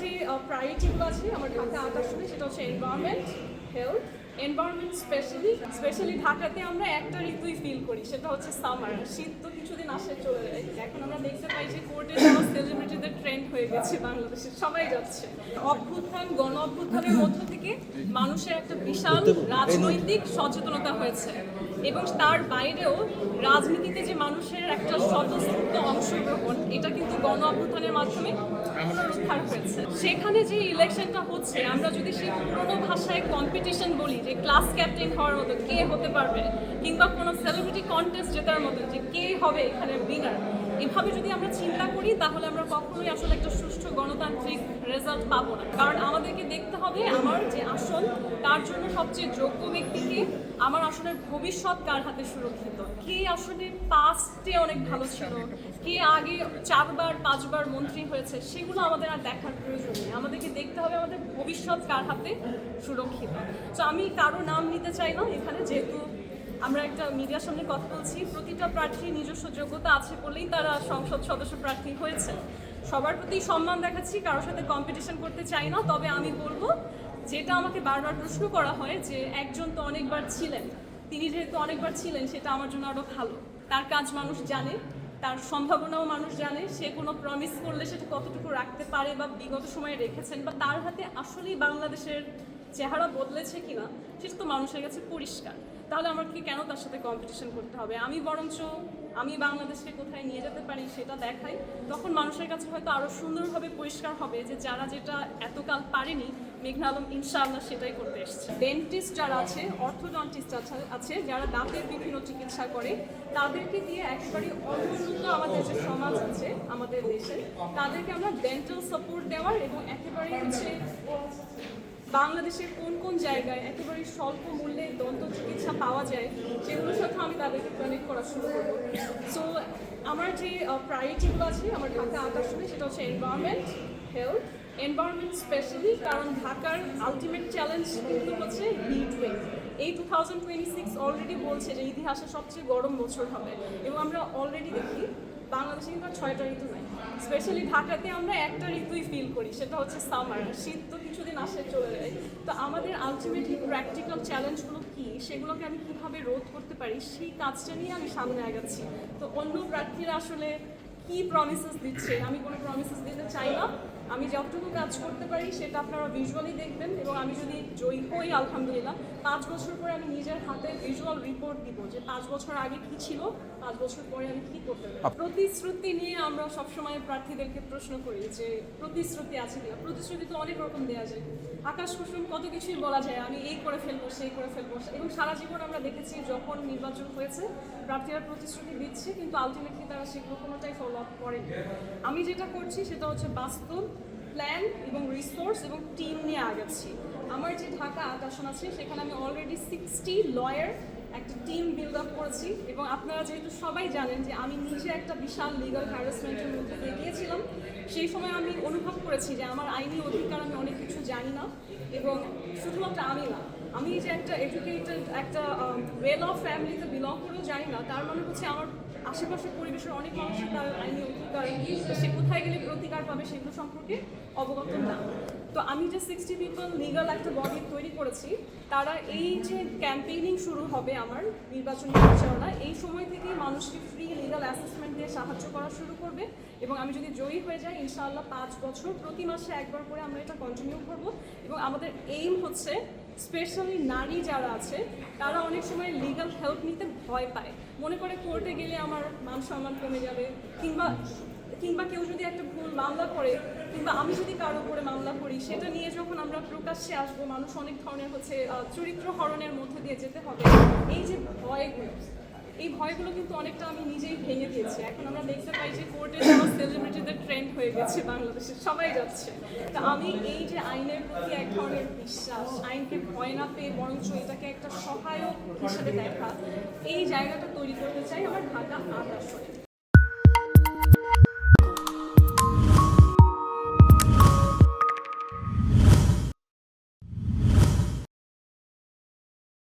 যে প্রায়োরিটিগুলো আছে আমার ঢাকা আসনে সেটা হচ্ছে environment health environment specially specially ঢাকাতে আমরা একটা ঋতুই ফিল করি সেটা হচ্ছে সামার শীত তো কিছুদিন আসে চলে যায়। এখন আমরা দেখতে পাই যে কোর্টে সেলিব্রিটিদের ট্রেন্ড হয়ে গেছে বাংলাদেশে সবাই যাচ্ছে। অভ্যুত্থান গণ অভ্যুত্থানের মধ্য থেকে মানুষের একটা বিশাল রাজনৈতিক সচেতনতা হয়েছে। এবং তার বাইরেও রাজনীতিতে যে মানুষের একটা স্বতঃস্ফূর্ত অংশগ্রহণ, এটা কিন্তু গণ অভ্যুত্থানের মাধ্যমে পুনরুদ্ধার হয়েছে। সেখানে যে ইলেকশনটা হচ্ছে, আমরা যদি সেই পুরনো ভাষায় কম্পিটিশন বলি, যে ক্লাস ক্যাপ্টেন হওয়ার মতো কে হতে পারবে, কিংবা কোনো সেলিব্রিটি কন্টেস্ট জেতার মতো, যে কে হবে এখানে উইনার এভাবে যদি আমরা চিন্তা করি, তাহলে আমরা কখনোই আসলে একটা সুষ্ঠু গণতান্ত্রিক রেজাল্ট পাবো না। কারণ আমাদেরকে দেখতে হবে আমার যে আসন তার জন্য সবচেয়ে যোগ্য ব্যক্তিকে আমার আসনের ভবিষ্যৎ কার হাতে সুরক্ষিত? কে আসলে পাস্টে অনেক ভালো ছিল? কে আগে চারবার, পাঁচবার মন্ত্রী হয়েছে? সেগুলো আমাদের আর দেখার প্রয়োজন নেই। আমাদেরকে দেখতে হবে আমাদের ভবিষ্যৎ কার হাতে সুরক্ষিত। তো আমি কারও নাম নিতে চাই না এখানে, যেহেতু আমরা একটা মিডিয়ার সামনে কথা বলছি। প্রতিটা প্রার্থী নিজস্ব যোগ্যতা আছে বলেই তারা সংসদ সদস্য প্রার্থী হয়েছে। সবার প্রতি সম্মান দেখাচ্ছি, কারোর সাথে কম্পিটিশন করতে চাই না। তবে আমি বলব, যেটা আমাকে বারবার প্রশ্ন করা হয় যে, একজন তো অনেকবার ছিলেন। তিনি যেহেতু অনেকবার ছিলেন, সেটা আমার জন্য আরও ভালো। তার কাজ মানুষ জানে, তার সম্ভাবনাও মানুষ জানে। সে কোনো প্রমিস করলে সেটা কতটুকু রাখতে পারে বা বিগত সময়ে রেখেছেন বা তার হাতে আসলেই বাংলাদেশের চেহারা বদলেছে কিনা, সেটা তো মানুষের কাছে পরিষ্কার। তাহলে আমাকে কেন তার সাথে কম্পিটিশন করতে হবে? আমি বরঞ্চ আমি বাংলাদেশকে কোথায় নিয়ে যেতে পারি সেটা দেখাই। তখন মানুষের কাছে হয়তো আরও সুন্দরভাবে পরিষ্কার হবে যে যারা যেটা এতকাল পারেনি, মেঘনা আলম ইনশাআল্লাহ সেটাই করতে এসছে। ডেন্টিস্ট যারা আছে অর্থোডন্টিস্ট আছে, যারা দাঁতের বিভিন্ন চিকিৎসা করে, তাদেরকে দিয়ে একেবারে অনুন্নত আমাদের যে সমাজ আছে, আমাদের দেশে, তাদেরকে আমরা ডেন্টাল সাপোর্ট দেওয়ার এবং একেবারে হচ্ছে বাংলাদেশের কোন কোন জায়গায় একেবারে স্বল্প মূল্যে দন্ত চিকিৎসা পাওয়া যায়, সেগুলোর সাথে আমি তাদেরকে কানেক্ট করা শুরু করব। সো আমার যে প্রায়োরিটিগুলো আছে, আমার ঢাকা আকাশনে সেটা হচ্ছে এনভায়রনমেন্ট হেলথ এনভায়রনমেন্ট স্পেশালি কারণ ঢাকার আলটিমেট চ্যালেঞ্জ কিন্তু হচ্ছে হিট ওয়েভ এই two thousand twenty six already বলছে যে ইতিহাসের সবচেয়ে গরম বছর হবে। এবং আমরা অলরেডি দেখি, বাংলাদেশে কিন্তু ছয়টা ঋতু নাই। স্পেশালি ঢাকাতে আমরা একটা ঋতুই ফিল করি, সেটা হচ্ছে সামার শীত তো কিছুদিন আসে চলে যায়। তো আমাদের আলটিমেটলি প্র্যাকটিক্যাল চ্যালেঞ্জগুলো কী? সেগুলোকে আমি কীভাবে রোধ করতে পারি? সেই কাজটা নিয়ে আমি সামনে আগাচ্ছি। তো অন্য প্রার্থীরা আসলে কি প্রমিসেস দিচ্ছে? আমি কোনো প্রমিসেস দিতে চাই না। আমি যতটুকু কাজ করতে পারি সেটা আপনারা ভিজুয়ালি দেখবেন এবং আমি যদি জয়ী হই আলহামদুলিল্লাহ পাঁচ বছর পরে আমি নিজের হাতে ভিজুয়াল রিপোর্ট দিব যে পাঁচ বছর আগে কি ছিল পাঁচ বছর পরে আমি কি করতে পারি। প্রতিশ্রুতি নিয়ে আমরা সবসময় প্রার্থীদেরকে প্রশ্ন করি যে প্রতিশ্রুতি আছে কিনা? প্রতিশ্রুতি তো অনেক রকম দেওয়া যায়। আকাশ কুসুম কত কিছুই বলা যায় আমি এই করে ফেলব সেই করে ফেলব। এবং সারা জীবন আমরা দেখেছি যখন নির্বাচন হয়েছে প্রার্থীরা প্রতিশ্রুতি দিচ্ছে কিন্তু আলটিমেটলি তারা সেগুলো কোনোটাই ফলো আপ করেনি। আমি যেটা করছি সেটা হচ্ছে বাস্তব প্ল্যান এবং রিসোর্স এবং টিম নিয়ে আগাচ্ছি আমার যে ঢাকা আকাশন আছে, সেখানে আমি অলরেডি সিক্সটি লয়ার একটা টিম বিল্ড আপ করেছি এবং আপনারা যেহেতু সবাই জানেন যে আমি নিজে একটা বিশাল লিগাল হ্যারাসমেন্টের মধ্যে দিয়ে গিয়েছিলাম, সেই সময় আমি অনুভব করেছি যে আমার আইনি অধিকার আমি অনেক কিছু জানি না এবং শুধুমাত্র আমি না আমি যে একটা এডুকেটেড একটা ওয়েল অফ ফ্যামিলিতে বিলং করেও জানি না, তার মানে হচ্ছে আমার আশেপাশের পরিবেশের অনেক মানুষের তার আইনি অধিকার সে কোথায় গেলে প্রতিকার পাবে সেগুলো সম্পর্কে অবগত না। তো আমি যে সিক্সটি পিপল লিগাল একটা বডি তৈরি করেছি, তারা এই যে ক্যাম্পেইনিং শুরু হবে আমার নির্বাচনী প্রচারণা, এই সময় থেকে মানুষকে ফ্রি লিগাল অ্যাসেসমেন্ট দিয়ে সাহায্য করা শুরু করবে এবং আমি যদি জয়ী হয়ে যাই, ইনশাআল্লাহ পাঁচ বছর, প্রতি মাসে একবার করে আমরা এটা কন্টিনিউ করব এবং আমাদের এইম হচ্ছে স্পেশালি নারী যারা আছে, তারা অনেক সময় লিগাল হেল্প নিতে ভয় পায়। মনে করে কোর্টে গেলে আমার মান সম্মান কমে যাবে, কিংবা কিংবা কেউ যদি একটা ভুল মামলা করে, কিংবা আমি যদি কারও উপরে মামলা করি, সেটা নিয়ে যখন আমরা প্রকাশ্যে আসব, মানুষ অনেক ধরনের হচ্ছে চরিত্র হরণের মধ্যে দিয়ে যেতে হবে। এই যে ভয়গুলো এই ভয়গুলো কিন্তু অনেকটা আমি নিজেই ভেঙে দিয়েছি। এখন আমরা দেখতে পাই যে কোর্টে যাওয়া সেলিব্রিটিদের ট্রেন্ড হয়ে গেছে বাংলাদেশে, সবাই যাচ্ছে। তা আমি এই যে আইনের প্রতি এক ধরনের বিশ্বাস, আইনকে ভয় না পেয়ে বরঞ্চ এটাকে একটা সহায়ক হিসেবে দেখা, এই জায়গাটা তৈরি করতে চাই আমার ঢাকা আসনে